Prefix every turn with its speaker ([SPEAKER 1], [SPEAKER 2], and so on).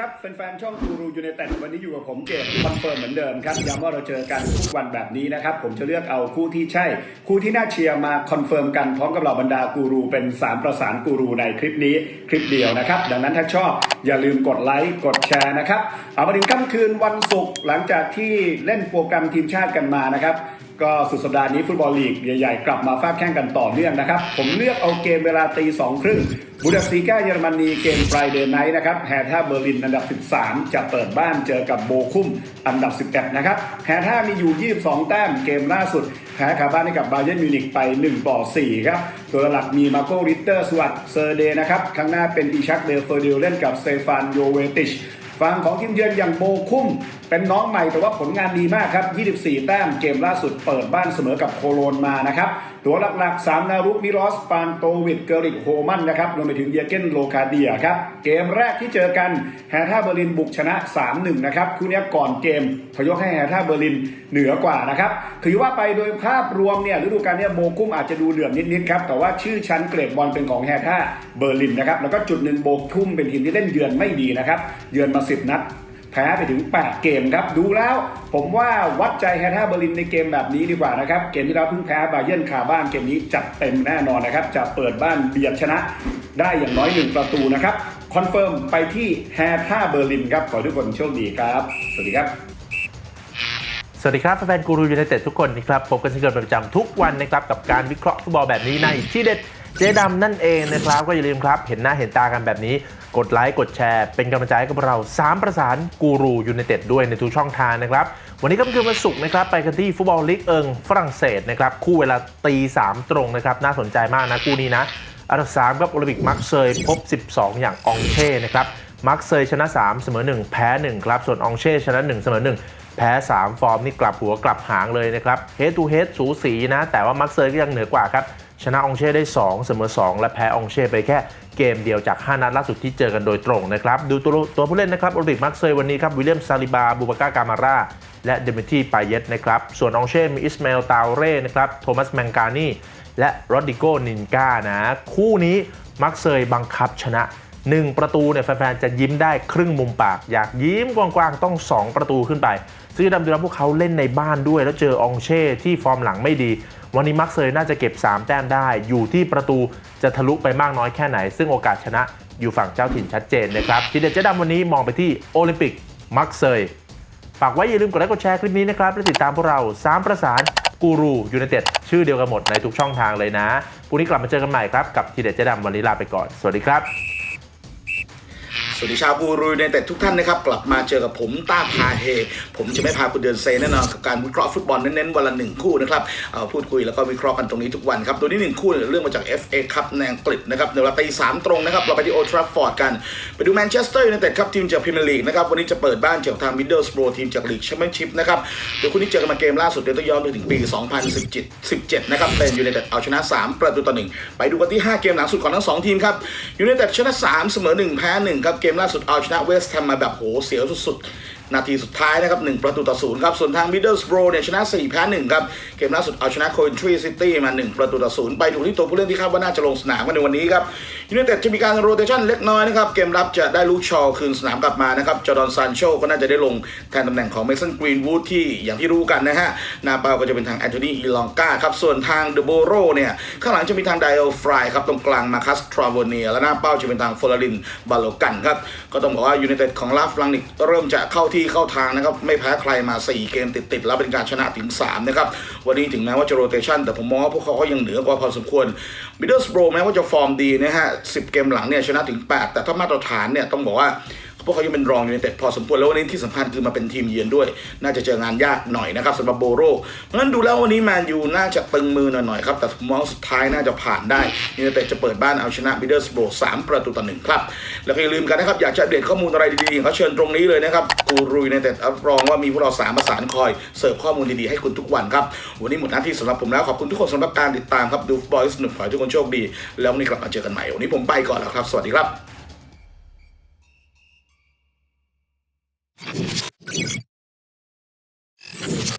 [SPEAKER 1] ครับแฟนๆช่องกูรูยูเนเต็ดวันนี้อยู่กับผมเจมคอนเฟิร์มเหมือนเดิมครับย้ำว่าเราเจอกันทุกวันแบบนี้นะครับ ผมจะเลือกเอาคู่ที่ใช่ คู่ที่น่าเชียร์มาคอนเฟิร์มกันพร้อมกับเหล่าบรรดากูรูเป็นสามประสานกูรูในคลิปนี้คลิปเดียวนะครับ ดังนั้นถ้าชอบอย่าลืมกดไลค์กดแชร์นะครับเอามาถึงค่ำคืนวันศุกร์หลังจากที่เล่นโปรแกรมทีมชาติกันมานะครับ ก็สุดสัปดาห์นี้ฟุตบอลลีกใหญ่ๆ กลับมาฟาดแข่งกันต่อเนื่องนะครับ ผมเลือกเอาเกมเวลาตีสองครึ่งบูเดสซีกาเยอรมนีเกมไฟเดย์ไนท์นะครับแฮท่าเบอร์ลินอันดับ 13 จะเปิดบ้านเจอกับโบคุมอันดับ 11 นะครับแฮท่ามีอยู่ 22 แต้มเกมล่าสุดแพ้คาบ้านให้กับบาเยร์นมิวนิกไป 1 ต่อ 4 ครับ ตัวหลักมีมาโกริตเตอร์สวัสเซอร์เดย์นะครับ ข้างหน้าเป็นอีชักเดลเฟอร์ดิลเล่นกับเซฟานโยเวติชฝั่งของทีมเยือนอย่างโบคุ้ม เป็นน้องใหม่แต่ว่าผลงานดีมากครับ 24 แต้มเกมล่าสุดเปิดบ้านเสมอกับโคโลนมานะครับ ตัวหลักๆ 3 นารุกมิรอส ปานโตวิด เกอริกโฮมันนะครับ รวมไปถึงเยเกนโลคาเดียครับ เกมแรกที่เจอกันแฮท่าเบอร์ลินบุกชนะ 3-1 นะครับ คู่นี้ก่อนเกมเขายกให้แฮท่าเบอร์ลินเหนือกว่านะครับ ถือว่าไปโดยภาพรวมเนี่ยฤดูกาลนี้โบคุ้มอาจจะดูเหลื่อมนิดๆครับ แต่ว่าชื่อชั้นเกรดบอลเป็นของแฮท่าเบอร์ลินนะครับ แล้วก็จุดหนึ่งโบคุ้มเป็นทีมที่เล่นเยือนไม่ดีนะครับ เยือนมา 10 นัด แพ้ไปถึง 8 เกมครับ ดูแล้วผมว่าวัดใจแฮท่าเบอร์ลินในเกมแบบนี้ดีกว่านะครับ เกมที่เราเพิ่งแพ้บาเยิร์นคาบ้านเกมนี้จัดเต็มแน่นอนนะครับ จะเปิดบ้านเบียดชนะ ได้อย่างน้อยหนึ่งประตูนะครับ คอนเฟิร์มไปที่แฮท่าเบอร์ลินครับ ขอทุกคนโชคดีครับ สวัสดีครับ
[SPEAKER 2] สวัสดีครับแฟนกูรูยูไนเต็ดทุกคนนะครับพบกันเช่นเดิมเป็นประจำทุกวันนะครับกับการวิเคราะห์ฟุตบอลแบบนี้ในที่เด็ด เจดำนั่นเองนะครับก็อย่าลืมครับ เห็นหน้าเห็นตากันแบบนี้ กดไลค์กดแชร์ เป็นกำลังใจให้กับเรา 3 ประสานกูรูยูไนเต็ดด้วยในทุกช่องทางนะครับ วันนี้ก็เป็นวันศุกร์นะครับ ไปกันที่ฟุตบอลลีกเอิงฝรั่งเศสนะครับ คู่เวลาตีสามตรงนะครับ น่าสนใจมากนะคู่นี้นะอันดับ3ครับโอลิมปิกมักเซยพบ 12 อย่างองเช่นะครับมักเซยชนะ 3 เสมอ 1 แพ้ 1 ครับ ส่วนองเช่ชนะ 1 เสมอ 1 แพ้ 3 ฟอร์มนี่กลับหัวกลับหางเลยนะครับเฮดทูเฮดสูสีนะ แต่ว่ามักเซยก็ยังเหนือกว่าครับ ชนะองเช่ได้ 2 เสมอ 2 และแพ้องเช่ไปแค่เกมเดียวจาก 5 นัดล่าสุดที่เจอกันโดยตรงนะครับ ดูตัวตัวผู้เล่นนะครับโอริกมักเซยวันนี้ครับวิลเลียมซาลิบาบูบาก้ากามาร่าและเดมิทีปาเยตนะครับส่วนองเช่มีอิสมาเอลตาเร่นะครับโทมัสแมงกานีและโรดิโกนินกานะคู่นี้มักเซยบังคับชนะ 1 ประตูเนี่ยแฟนๆจะยิ้มได้ครึ่งมุมปาก อยากยิ้มกว้างๆ ต้อง 2 ประตูขึ้นไป ซึ่งจะดำดูแล้วพวกเขาเล่นในบ้านด้วย แล้วเจอองเช่ที่ฟอร์มหลังไม่ดี วันนี้มักเซยน่าจะเก็บ 3 แต้มได้ อยู่ที่ประตูจะทะลุไปมากน้อยแค่ไหน ซึ่งโอกาสชนะอยู่ฝั่งเจ้าถิ่นชัดเจนนะครับทีเด็ดเจ๊ดำวันนี้มองไปที่โอลิมปิกมักเซยฝากไว้อย่าลืมกดไลค์กดแชร์คลิปนี้นะครับและติดตามพวกเรา 3 ประสานกูรูยูไนเต็ดชื่อเดียวกันหมดในทุกช่องทางเลยนะพรุ่งนี้กลับมาเจอกันใหม่ครับ กับทีเด็ดเจ๊ดำวันนี้ลาไปก่อน สวัสดีครับ
[SPEAKER 3] สวัสดีชาวกูรูในแต่ทุกท่านนะครับ กลับมาเจอกับผมต้าพาเฮ ผมจะไม่พาคุณเดินเซแน่นอนกับการวิเคราะห์ฟุตบอลเน้นๆวันละหนึ่งคู่นะครับพูดคุยแล้วก็วิเคราะห์กันตรงนี้ทุกวันครับ ตัวนี้หนึ่งคู่เนี่ยเรื่องมาจาก FA คัพในอังกฤษนะครับเดี๋ยวเราตีสามตรงนะครับ เราไปที่โอทราฟอร์ดกัน ไปดูแมนเชสเตอร์ยูไนเต็ดครับทีมจากพรีเมียร์ลีกนะครับวันนี้จะเปิดบ้านเจอกับทางมิดเดิลสโบรทีมจากลีกแชมเปี้ยนชิพนะครับเดี๋ยวคู่นี้เจอกันมาเกมล่าสุดเดี๋ยวต้องย้อนไปถึงปี 2017 17นะครับเป็นยูไนเต็ดเอาชนะ 3 ประตูต่อหนึ่งไปดูกันที่ 5 เกมหลังสุดของทั้งสองทีมครับยูไนเต็ดชนะ 3 เสมอ 1 แพ้1ครับเกมล่าสุดเอาชนะเวสต์แฮมมาแบบโหเสียวสุด นาทีสุดท้ายนะครับ1ประตูต่อศูนย์ครับ ส่วนทางมิดเดิลสโบรเนี่ยชนะ 4 แพ้1ครับ เกมล่าสุดเอาชนะโค n นทรีซิตี้มา 1 ประตูต่อศูนย์ไปดูที่ตัวผู้เล่นที่คาดว่าน่าจะลงสนามกันในวันนี้ครับยูไนเต็ดจะมีการโรเตชันเล็กน้อยนะครับ เกมรับจะได้ลูกชอคืนสนามกลับมานะครับจอร์ดอนซานโชก็น่าจะได้ลงแทนตำแหน่งของเมสันกรีนวูดที่อย่างที่รู้กันนะฮะนาเปาก็จะเป็นทางแอนโทนีอีลองกาครับส่วนทางเดโบโรเนี่ยข้างหลังจะมีทางไดโอฟรายครับตรงกลางมาคัสทราโวเนียและหน้าเป้าจะเป็นทางฟลอรินบาโลกันครับก็ต้องบอกว่ายูไนเต็ดของลาฟลังนิกเริ่มจะเข้าที่เข้าทางนะครับไม่แพ้ใครมา 4 เกมติดๆแล้วเป็นการชนะถึง 3 นะครับ วันนี้ถึงแม้ว่าจะโรเตชันแต่ผมมองว่าพวกเขาก็ยังเหนือกว่าพอสมควรมิดเดิลสโบรแม้ว่าจะฟอร์มดีนะฮะ10 เกมหลังเนี่ยชนะถึง 8 แต่ถ้ามาตรฐานเนี่ยต้องบอกว่า พวกเขายังเป็นรองอยู่ในเต็ดพอสมควรแล้ววันนี้ที่สำคัญคือมาเป็นทีมเยือนด้วย น่าจะเจองานยากหน่อยนะครับสำหรับโบโรเพราะฉะนั้นดูแล้ววันนี้แมนยูน่าจะตึงมือหน่อยๆครับแต่มมองสุดท้ายน่าจะผ่านได้ยูไนเต็ดจะเปิดบ้านเอาชนะมิดเดิลสโบรสามประตูต่อหนึ่งครับแล้วก็อย่าลืมกันนะครับอยากจะอัปเดข้อมูลอะไรดีๆเขาเชิญตรงนี้เลยนะครับกูรูยูไนเต็ดรับรองว่ามีพวกเราสามประสานคอยเสิร์ฟข้อมูลดีๆให้คุณทุกวันครับวันนี้หมดหน้าที่สำหรับผมแล้วขอบคุณทุกคนสำหรับการติดตามครับดูฟุตบอลสนุกขอให้ทุกคนโชคดี แล้ววันนี้กลับมาเจอกันใหม่วันนี้ผมไปก่อนแล้วครับ สวัสดีครับ